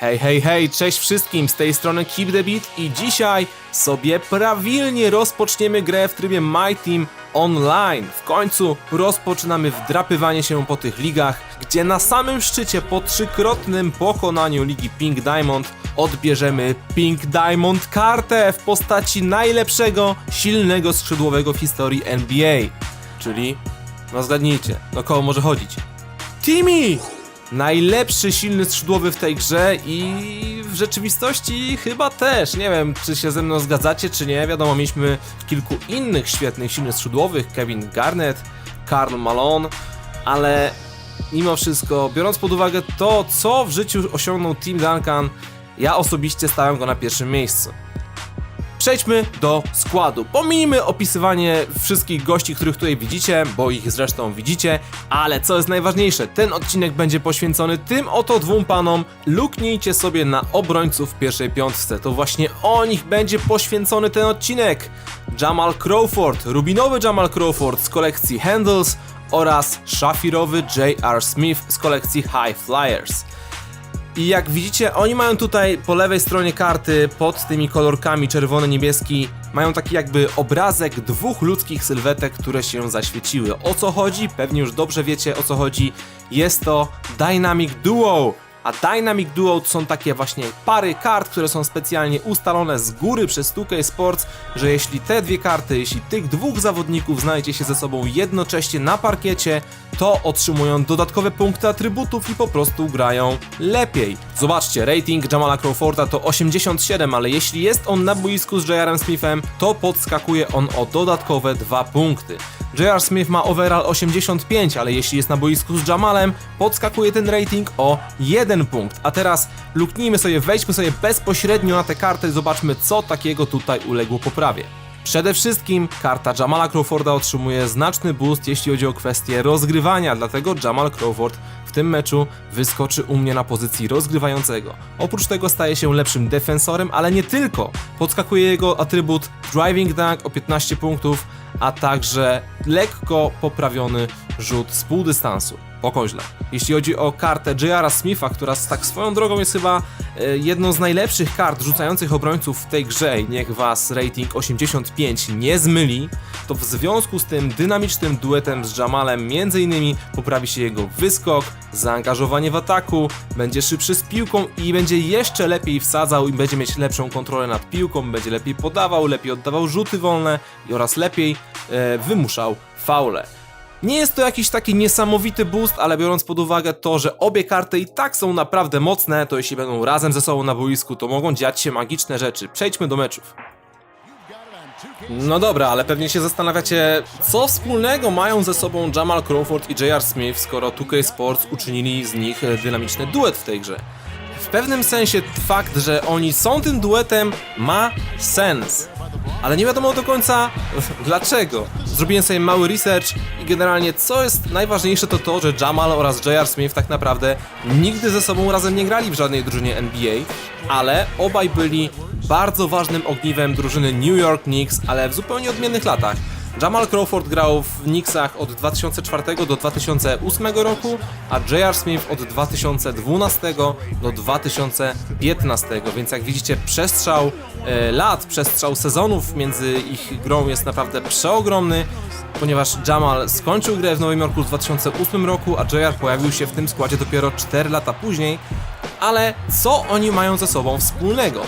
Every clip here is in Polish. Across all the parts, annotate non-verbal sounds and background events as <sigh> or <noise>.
Hej, hej, hej, cześć wszystkim, z tej strony Keep the Beat i dzisiaj sobie prawilnie rozpoczniemy grę w trybie My Team Online. W końcu rozpoczynamy wdrapywanie się po tych ligach, gdzie na samym szczycie po trzykrotnym pokonaniu ligi Pink Diamond odbierzemy Pink Diamond kartę w postaci najlepszego, silnego skrzydłowego w historii NBA. Czyli, no zgadnijcie, no koło może chodzić. Timmy! Najlepszy silny skrzydłowy w tej grze i w rzeczywistości chyba też. Nie wiem, czy się ze mną zgadzacie, czy nie. Wiadomo, mieliśmy kilku innych świetnych, silnych skrzydłowych. Kevin Garnett, Karl Malone, ale mimo wszystko, biorąc pod uwagę to, co w życiu osiągnął Tim Duncan, ja osobiście stałem go na pierwszym miejscu. Przejdźmy do składu. Pominijmy opisywanie wszystkich gości, których tutaj widzicie, bo ich zresztą widzicie, ale co jest najważniejsze, ten odcinek będzie poświęcony tym oto dwóm panom. Luknijcie sobie na obrońców w pierwszej piątce. To właśnie o nich będzie poświęcony ten odcinek. Jamal Crawford, rubinowy Jamal Crawford z kolekcji Handles oraz szafirowy J.R. Smith z kolekcji High Flyers. I jak widzicie, oni mają tutaj po lewej stronie karty, pod tymi kolorkami czerwony-niebieski, mają taki jakby obrazek dwóch ludzkich sylwetek, które się zaświeciły. O co chodzi? Pewnie już dobrze wiecie o co chodzi. Jest to Dynamic Duo. A Dynamic Duo są takie właśnie pary kart, które są specjalnie ustalone z góry przez 2K Sports, że jeśli te dwie karty, jeśli tych dwóch zawodników znajdzie się ze sobą jednocześnie na parkiecie, to otrzymują dodatkowe punkty atrybutów i po prostu grają lepiej. Zobaczcie, rating Jamala Crawforda to 87, ale jeśli jest on na boisku z J.R. Smithem, to podskakuje on o dodatkowe 2 punkty. J.R. Smith ma overall 85, ale jeśli jest na boisku z Jamalem, podskakuje ten rating o 1 punkt. A teraz luknijmy sobie, wejdźmy sobie bezpośrednio na tę kartę i zobaczmy, co takiego tutaj uległo poprawie. Przede wszystkim karta Jamala Crawforda otrzymuje znaczny boost, jeśli chodzi o kwestię rozgrywania, dlatego Jamal Crawford w tym meczu wyskoczy u mnie na pozycji rozgrywającego. Oprócz tego staje się lepszym defensorem, ale nie tylko. Podskakuje jego atrybut Driving Dunk o 15 punktów, a także lekko poprawiony rzut z pół dystansu. Po koźle. Jeśli chodzi o kartę J.R. Smitha, która z tak swoją drogą jest chyba e, jedną z najlepszych kart rzucających obrońców w tej grze, i niech was rating 85 nie zmyli, to w związku z tym dynamicznym duetem z Jamalem innymi poprawi się jego wyskok, zaangażowanie w ataku, będzie szybszy z piłką i będzie jeszcze lepiej wsadzał i będzie mieć lepszą kontrolę nad piłką, będzie lepiej podawał, lepiej oddawał rzuty wolne oraz lepiej e, wymuszał faule. Nie jest to jakiś taki niesamowity boost, ale biorąc pod uwagę to, że obie karty i tak są naprawdę mocne, to jeśli będą razem ze sobą na boisku, to mogą dziać się magiczne rzeczy. Przejdźmy do meczów. No dobra, ale pewnie się zastanawiacie, co wspólnego mają ze sobą Jamal Crawford i J.R. Smith, skoro 2K Sports uczynili z nich dynamiczny duet w tej grze. W pewnym sensie fakt, że oni są tym duetem ma sens. Ale nie wiadomo do końca <laughs> dlaczego. Zrobiłem sobie mały research i generalnie co jest najważniejsze to to, że Jamal oraz J.R. Smith tak naprawdę nigdy ze sobą razem nie grali w żadnej drużynie NBA, ale obaj byli bardzo ważnym ogniwem drużyny New York Knicks, ale w zupełnie odmiennych latach. Jamal Crawford grał w Knicksach od 2004 do 2008 roku, a J.R. Smith od 2012 do 2015, więc jak widzicie przestrzał e, lat, przestrzał sezonów między ich grą jest naprawdę przeogromny, ponieważ Jamal skończył grę w Nowym Jorku w 2008 roku, a J.R. pojawił się w tym składzie dopiero 4 lata później, ale co oni mają ze sobą wspólnego?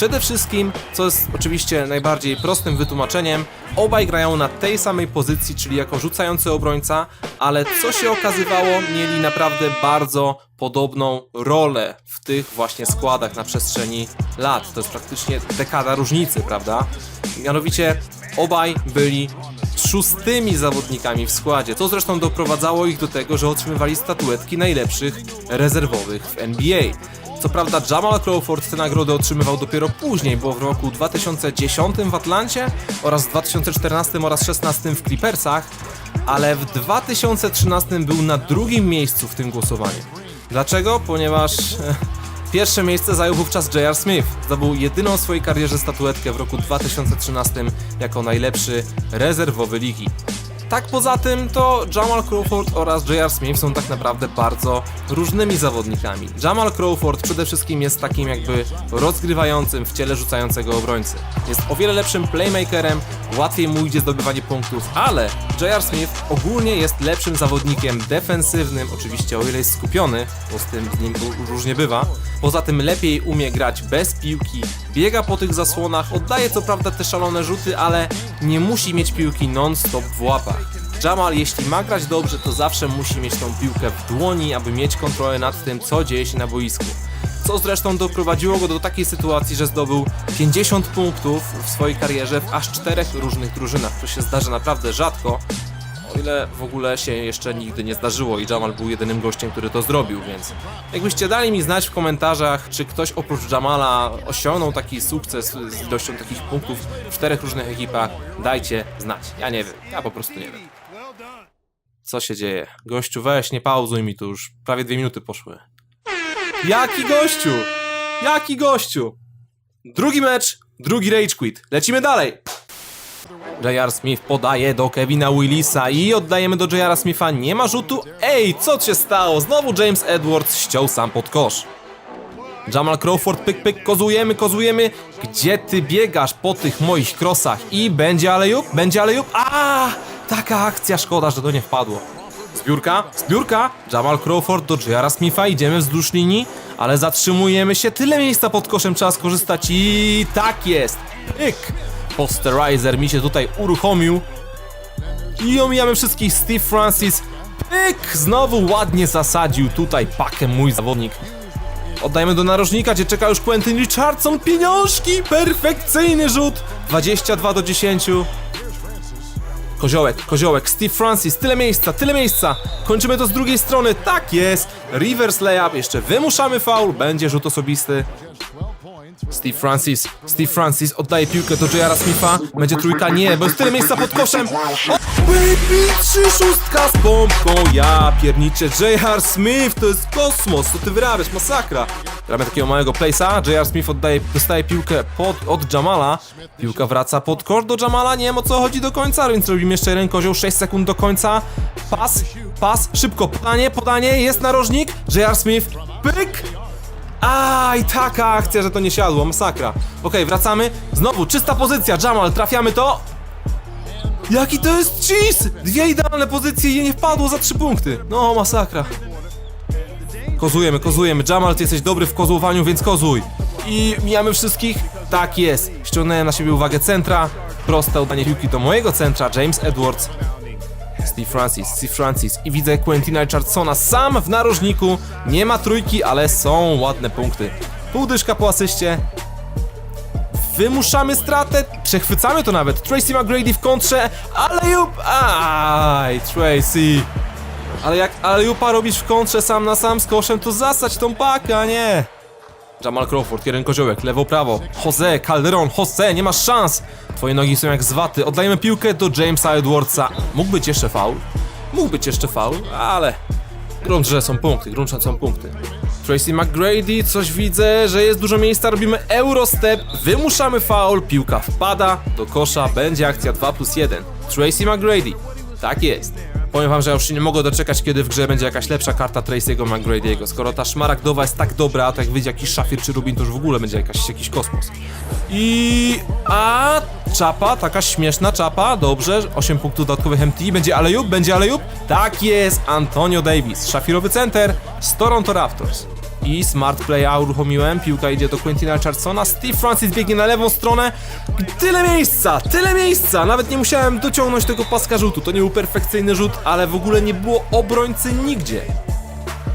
Przede wszystkim, co jest oczywiście najbardziej prostym wytłumaczeniem, obaj grają na tej samej pozycji, czyli jako rzucający obrońca, ale co się okazywało, mieli naprawdę bardzo podobną rolę w tych właśnie składach na przestrzeni lat. To jest praktycznie dekada różnicy, prawda? Mianowicie obaj byli szóstymi zawodnikami w składzie, co zresztą doprowadzało ich do tego, że otrzymywali statuetki najlepszych rezerwowych w NBA. Co prawda Jamal Crawford tę nagrodę otrzymywał dopiero później, bo w roku 2010 w Atlancie oraz w 2014 oraz 2016 w Clippersach, ale w 2013 był na drugim miejscu w tym głosowaniu. Dlaczego? Ponieważ e, pierwsze miejsce zajął wówczas J.R. Smith. Zdobył jedyną w swojej karierze statuetkę w roku 2013 jako najlepszy rezerwowy ligi. Tak poza tym to Jamal Crawford oraz J.R. Smith są tak naprawdę bardzo różnymi zawodnikami. Jamal Crawford przede wszystkim jest takim jakby rozgrywającym w ciele rzucającego obrońcy. Jest o wiele lepszym playmakerem, łatwiej mu idzie zdobywanie punktów, ale J.R. Smith ogólnie jest lepszym zawodnikiem defensywnym, oczywiście o ile jest skupiony, bo z tym z nim różnie bywa. Poza tym lepiej umie grać bez piłki, biega po tych zasłonach, oddaje co prawda te szalone rzuty, ale nie musi mieć piłki non-stop w łapach. Jamal, jeśli ma grać dobrze, to zawsze musi mieć tą piłkę w dłoni, aby mieć kontrolę nad tym, co dzieje się na boisku. Co zresztą doprowadziło go do takiej sytuacji, że zdobył 50 punktów w swojej karierze w aż czterech różnych drużynach. To się zdarza naprawdę rzadko, o ile w ogóle się jeszcze nigdy nie zdarzyło i Jamal był jedynym gościem, który to zrobił, więc jakbyście dali mi znać w komentarzach, czy ktoś oprócz Jamala osiągnął taki sukces z ilością takich punktów w czterech różnych ekipach, dajcie znać. Ja nie wiem, ja po prostu nie wiem. Co się dzieje? Gościu, weź, nie pauzuj mi tu już. Prawie dwie minuty poszły. Jaki gościu? Jaki gościu? Drugi mecz, drugi rage quit. Lecimy dalej. J.R. Smith podaje do Kevina Willisa i oddajemy do J.R. Smitha. Nie ma rzutu. Ej, co się stało? Znowu James Edwards ściął sam pod kosz. Jamal Crawford, pyk, pyk, kozujemy, kozujemy. Gdzie ty biegasz po tych moich krosach? I będzie alejup? Będzie alejup? A, taka akcja, szkoda, że to nie wpadło. Zbiórka, zbiórka. Jamal Crawford do J.R. Smitha, idziemy wzdłuż linii, ale zatrzymujemy się. Tyle miejsca pod koszem trzeba skorzystać i tak jest. Pyk. Posterizer mi się tutaj uruchomił. I omijamy wszystkich. Steve Francis. Pyk! Znowu ładnie zasadził tutaj pakę mój zawodnik. Oddajemy do narożnika, gdzie czeka już Quentin Richardson. Pieniążki! Perfekcyjny rzut! 22 do 10. Koziołek, koziołek, Steve Francis, tyle miejsca, tyle miejsca. Kończymy to z drugiej strony, tak jest. Reverse layup, jeszcze wymuszamy foul, będzie rzut osobisty. Steve Francis, Steve Francis oddaje piłkę do J.R. Smitha. Będzie trójka, nie, bo jest tyle miejsca pod koszem. O, baby, trzy szóstka z pompką. Ja pierniczę, J.R. Smith, to jest kosmos, co ty wyrabiasz, masakra. Gramy takiego małego place'a, J.R. Smith oddaje, dostaje piłkę pod, od Jamala. Piłka wraca pod kort do Jamala, nie wiem o co chodzi do końca, więc robimy jeszcze jeden kozioł, 6 sekund do końca. Pas, pas, szybko, podanie, podanie, jest narożnik. J.R. Smith, pyk, Aj, taka akcja, że to nie siadło, masakra. Okej, wracamy. Znowu, czysta pozycja, Jamal, trafiamy to. Jaki to jest cheese! Dwie idealne pozycje i nie wpadło za trzy punkty. No, masakra. Kozujemy, kozujemy. Jamal, ty jesteś dobry w kozłowaniu, więc kozuj. I mijamy wszystkich? Tak jest. Ściągnąłem na siebie uwagę centra. Proste oddanie piłki do mojego centra, James Edwards. Steve Francis, Steve Francis i widzę Quentina Richardsona sam w narożniku. Nie ma trójki, ale są ładne punkty. Półdyszka po asyście. Wymuszamy stratę, przechwycamy to nawet. Tracy McGrady w kontrze, ale jup, aj, Tracy. Ale jak Alejupa robisz w kontrze sam na sam z koszem, to zasać tą pakę, a nie. Jamal Crawford, jeden koziołek, lewo, prawo. Jose, Calderon, Jose, nie masz szans. Twoje nogi są jak z waty. Oddajemy piłkę do Jamesa Edwardsa. Mógł być jeszcze faul. Mógł być jeszcze faul, ale... Grunt, że są punkty, grunt, że są punkty. Tracy McGrady, coś widzę, że jest dużo miejsca, robimy Eurostep, wymuszamy faul, piłka wpada do kosza, będzie akcja 2 plus 1. Tracy McGrady, tak jest. Powiem wam, że ja już się nie mogę doczekać, kiedy w grze będzie jakaś lepsza karta Tracy'ego McGrady'ego. Skoro ta szmaragdowa jest tak dobra, to jak wyjdzie jakiś szafir czy rubin, to już w ogóle będzie jakaś, jakiś kosmos. I... A czapa, taka śmieszna czapa, dobrze, 8 punktów dodatkowych MT, będzie Alejup, będzie Alejup? Tak jest, Antonio Davis, szafirowy center z Toronto Raptors. I smart playa uruchomiłem, piłka idzie do Quentina Richardsona, Steve Francis biegnie na lewą stronę, tyle miejsca, tyle miejsca, nawet nie musiałem dociągnąć tego paska rzutu, to nie był perfekcyjny rzut, ale w ogóle nie było obrońcy nigdzie.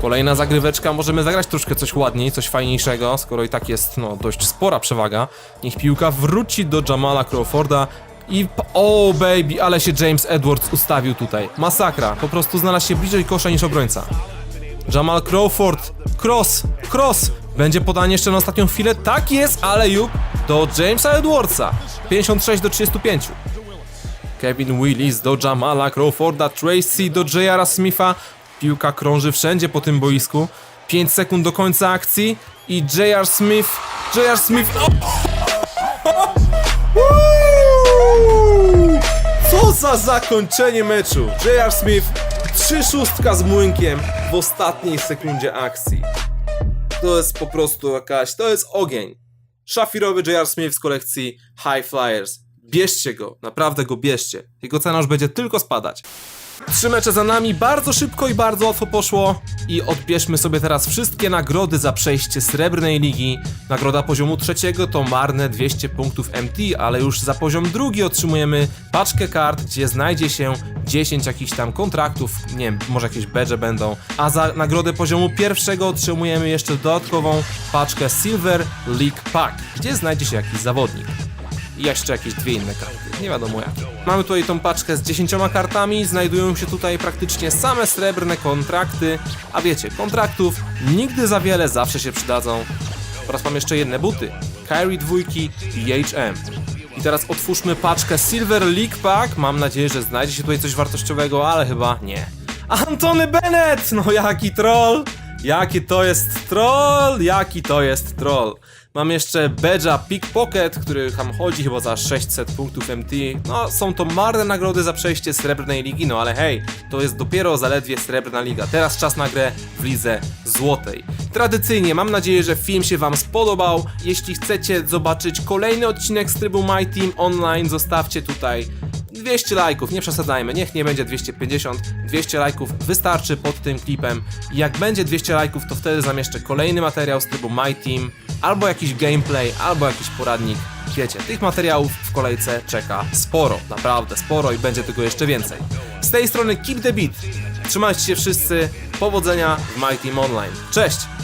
Kolejna zagryweczka, możemy zagrać troszkę coś ładniej, coś fajniejszego, skoro i tak jest no, dość spora przewaga. Niech piłka wróci do Jamala Crawforda i... O baby, ale się James Edwards ustawił tutaj. Masakra, po prostu znalazł się bliżej kosza niż obrońca. Jamal Crawford, cross, cross. Będzie podanie jeszcze na ostatnią chwilę, tak jest, ale jup do Jamesa Edwardsa. 56 do 35. Kevin Willis do Jamala Crawforda, Tracy do J.R. Smitha. Piłka krąży wszędzie po tym boisku. 5 sekund do końca akcji i J.R. Smith. J.R. Smith. Co za zakończenie meczu! J.R. Smith, trzy szóstka z młynkiem w ostatniej sekundzie akcji. To jest po prostu jakaś, to jest ogień. Szafirowy J.R. Smith z kolekcji High Flyers. Bierzcie go, naprawdę go bierzcie. Jego cena już będzie tylko spadać. Trzy mecze za nami, bardzo szybko i bardzo łatwo poszło. I odbierzmy sobie teraz wszystkie nagrody za przejście srebrnej ligi. Nagroda poziomu trzeciego to marne 200 punktów MT, ale już za poziom drugi otrzymujemy paczkę kart, gdzie znajdzie się 10 jakichś tam kontraktów, nie wiem, może jakieś badge będą. A za nagrodę poziomu pierwszego otrzymujemy jeszcze dodatkową paczkę Silver League Pack, gdzie znajdzie się jakiś zawodnik i jeszcze jakieś dwie inne karty, nie wiadomo jakie. Mamy tutaj tą paczkę z 10 kartami, znajdują się tutaj praktycznie same srebrne kontrakty, a wiecie, kontraktów nigdy za wiele, zawsze się przydadzą. Oraz mam jeszcze jedne buty, Kyrie dwójki i HM. I teraz otwórzmy paczkę Silver League Pack, mam nadzieję, że znajdzie się tutaj coś wartościowego, ale chyba nie. Antony Bennett! No jaki troll! Jaki to jest troll! Jaki to jest troll! Mam jeszcze Bedża Pickpocket, który tam chodzi chyba za 600 punktów MT. No, są to marne nagrody za przejście srebrnej ligi, no ale hej, to jest dopiero zaledwie srebrna liga. Teraz czas na grę w lidze złotej. Tradycyjnie mam nadzieję, że film się Wam spodobał. Jeśli chcecie zobaczyć kolejny odcinek z trybu My Team Online, zostawcie tutaj 200 lajków, nie przesadzajmy, niech nie będzie 250, 200 lajków wystarczy pod tym klipem i jak będzie 200 lajków, to wtedy zamieszczę kolejny materiał z trybu My Team, albo jakiś gameplay, albo jakiś poradnik. Wiecie, tych materiałów w kolejce czeka sporo, naprawdę sporo i będzie tego jeszcze więcej. Z tej strony Keep the Beat, trzymajcie się wszyscy, powodzenia w My Team Online. Cześć!